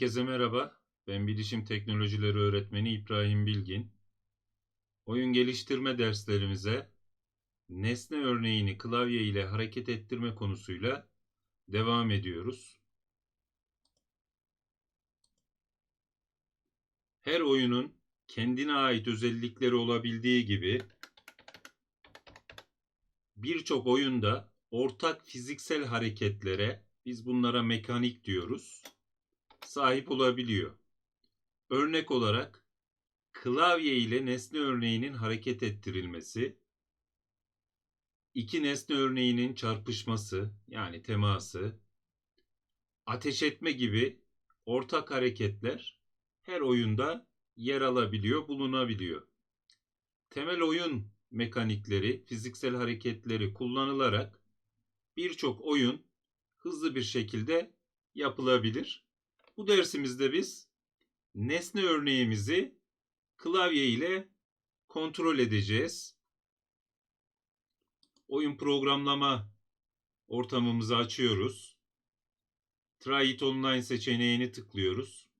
Herkese merhaba. Ben Bilişim Teknolojileri Öğretmeni İbrahim Bilgin. Oyun geliştirme derslerimize nesne örneğini klavye ile hareket ettirme konusuyla devam ediyoruz. Her oyunun kendine ait özellikleri olabildiği gibi birçok oyunda ortak fiziksel hareketlere biz bunlara mekanik diyoruz sahip olabiliyor. Örnek olarak klavye ile nesne örneğinin hareket ettirilmesi, iki nesne örneğinin çarpışması yani teması, ateş etme gibi ortak hareketler her oyunda yer alabiliyor, bulunabiliyor. Temel oyun mekanikleri, fiziksel hareketleri kullanılarak birçok oyun hızlı bir şekilde yapılabilir. Bu dersimizde biz nesne örneğimizi klavye ile kontrol edeceğiz. Oyun programlama ortamımızı açıyoruz. Try it online seçeneğini tıklıyoruz.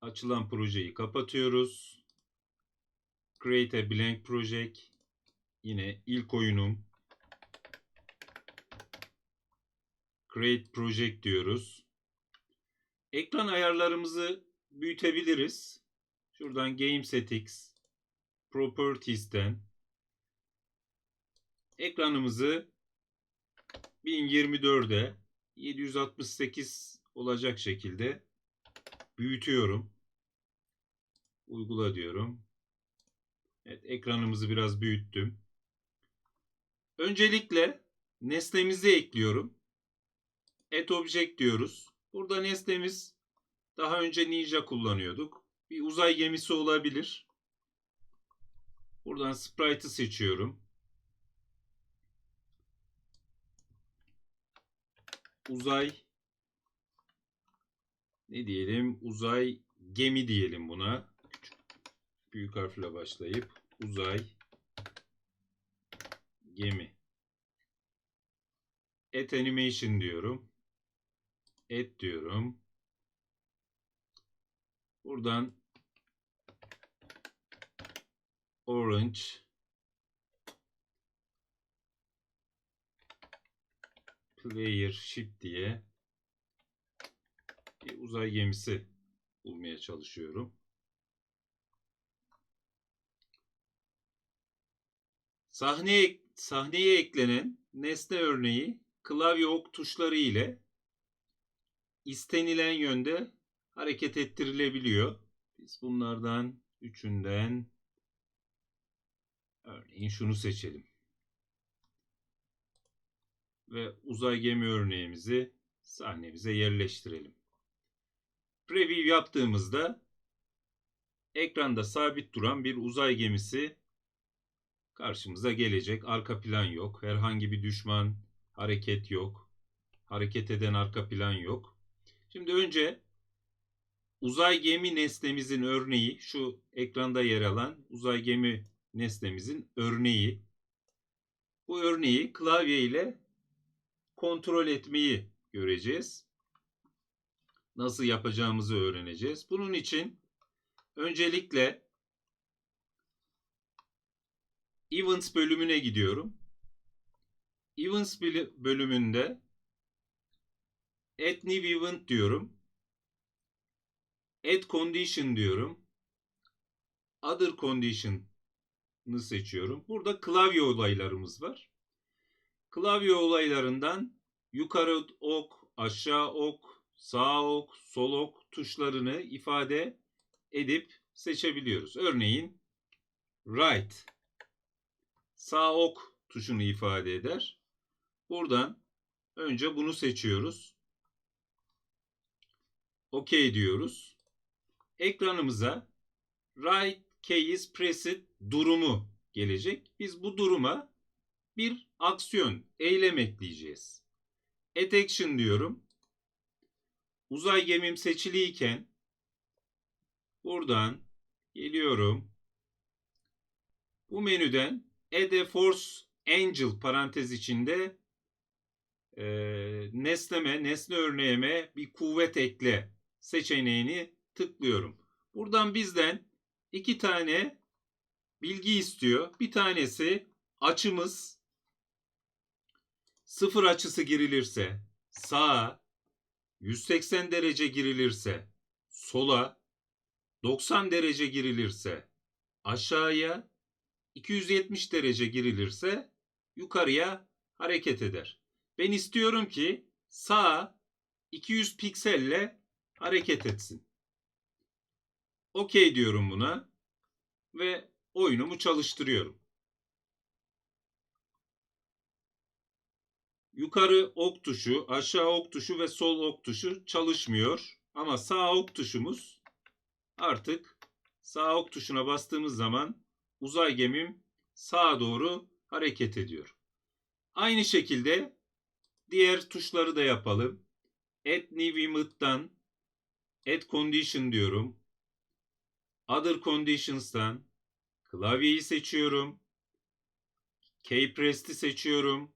Açılan projeyi kapatıyoruz. Create a blank project. Yine ilk oyunum. Create Project diyoruz. Ekran ayarlarımızı büyütebiliriz. Şuradan Game Settings, Properties'ten ekranımızı 1024'e 768 olacak şekilde büyütüyorum. Uygula diyorum. Evet, ekranımızı biraz büyüttüm. Öncelikle nesnemizi ekliyorum. Add Object diyoruz. Burada nesnemiz daha önce Ninja kullanıyorduk. Bir uzay gemisi olabilir. Buradan Sprite'ı seçiyorum. Uzay ne diyelim? Uzay gemi diyelim buna. Küçük, büyük harfle başlayıp uzay gemi. Add animation diyorum. Add diyorum. Buradan orange player ship diye bir uzay gemisi bulmaya çalışıyorum. Sahneye, sahneye eklenen nesne örneği klavye ok tuşları ile istenilen yönde hareket ettirilebiliyor. Biz bunlardan üçünden örneğin şunu seçelim. Ve uzay gemi örneğimizi sahnemize yerleştirelim. Preview yaptığımızda ekranda sabit duran bir uzay gemisi karşımıza gelecek. Arka plan yok. Herhangi bir düşman hareket yok. Hareket eden arka plan yok. Şimdi önce uzay gemi nesnemizin örneği şu ekranda yer alan uzay gemi nesnemizin örneği. Bu örneği klavye ile kontrol etmeyi göreceğiz. Nasıl yapacağımızı öğreneceğiz. Bunun için öncelikle Events bölümüne gidiyorum. Events bölümünde Add New Event diyorum. Add Condition diyorum. Other Condition'ı seçiyorum. Burada klavye olaylarımız var. Klavye olaylarından yukarı ok, aşağı ok, sağ ok, sol ok tuşlarını ifade edip seçebiliyoruz. Örneğin right sağ ok tuşunu ifade eder. Buradan önce bunu seçiyoruz. OK diyoruz. Ekranımıza right keys pressed durumu gelecek. Biz bu duruma bir aksiyon, eylem ekleyeceğiz. Add action diyorum. Uzay gemim seçiliyken buradan geliyorum. Bu menüden A Force Angel parantez içinde e, nesneme, nesne örneğime bir kuvvet ekle seçeneğini tıklıyorum. Buradan bizden iki tane bilgi istiyor. Bir tanesi açımız sıfır açısı girilirse sağa 180 derece girilirse sola 90 derece girilirse aşağıya 270 derece girilirse yukarıya hareket eder. Ben istiyorum ki sağa 200 pikselle hareket etsin. Okey diyorum buna ve oyunumu çalıştırıyorum. Yukarı ok tuşu, aşağı ok tuşu ve sol ok tuşu çalışmıyor. Ama sağ ok tuşumuz artık sağ ok tuşuna bastığımız zaman uzay gemim sağa doğru hareket ediyor. Aynı şekilde diğer tuşları da yapalım. Add new image'dan Add condition diyorum. Other conditions'tan klavyeyi seçiyorum. Keypress'i seçiyorum.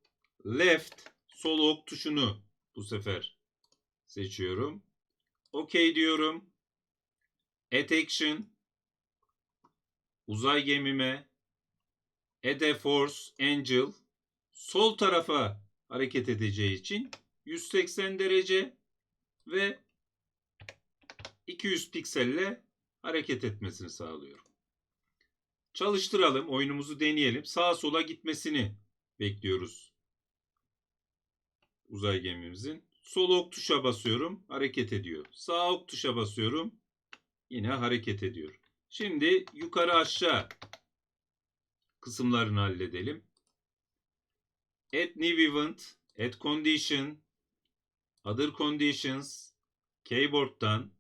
Left sol ok tuşunu bu sefer seçiyorum. OK diyorum. Add action uzay gemime a force angel sol tarafa hareket edeceği için 180 derece ve 200 pikselle hareket etmesini sağlıyorum. Çalıştıralım, oyunumuzu deneyelim. Sağa sola gitmesini bekliyoruz uzay gemimizin. Sol ok tuşa basıyorum, hareket ediyor. Sağ ok tuşa basıyorum, yine hareket ediyor. Şimdi yukarı aşağı kısımlarını halledelim. Add new event, add condition, other conditions, keyboard'dan,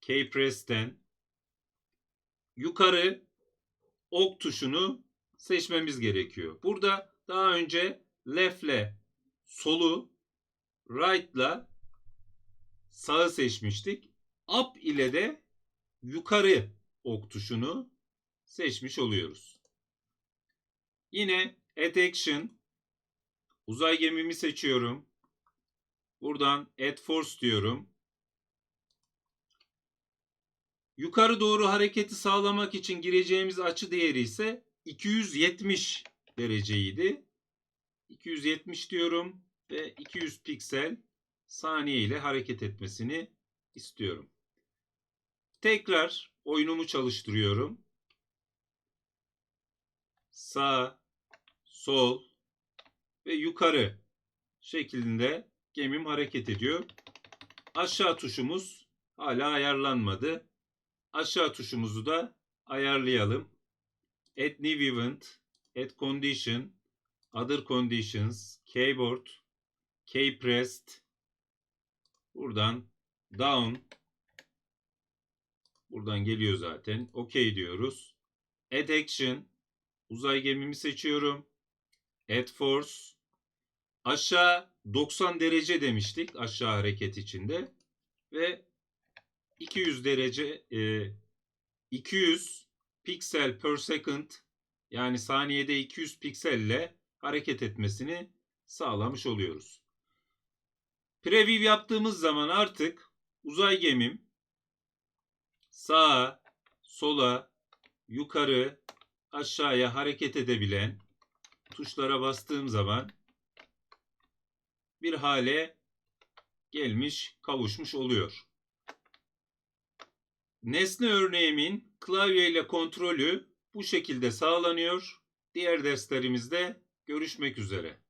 keypress'ten yukarı ok tuşunu seçmemiz gerekiyor. Burada daha önce left'le solu, right'la sağı seçmiştik. Up ile de yukarı ok tuşunu seçmiş oluyoruz. Yine add action uzay gemimi seçiyorum. Buradan add force diyorum. Yukarı doğru hareketi sağlamak için gireceğimiz açı değeri ise 270 dereceydi. 270 diyorum ve 200 piksel saniye ile hareket etmesini istiyorum. Tekrar oyunumu çalıştırıyorum. Sağ, sol ve yukarı şeklinde gemim hareket ediyor. Aşağı tuşumuz hala ayarlanmadı. Aşağı tuşumuzu da ayarlayalım. Add new event, add condition, other conditions, keyboard, keypressed. Buradan down. Buradan geliyor zaten. OK diyoruz. Add action. Uzay gemimi seçiyorum. Add force. Aşağı 90 derece demiştik aşağı hareket içinde. Ve 200 derece e, 200 piksel per second yani saniyede 200 pikselle hareket etmesini sağlamış oluyoruz. Preview yaptığımız zaman artık uzay gemim sağa, sola, yukarı, aşağıya hareket edebilen tuşlara bastığım zaman bir hale gelmiş, kavuşmuş oluyor. Nesne örneğimin klavye ile kontrolü bu şekilde sağlanıyor. Diğer derslerimizde görüşmek üzere.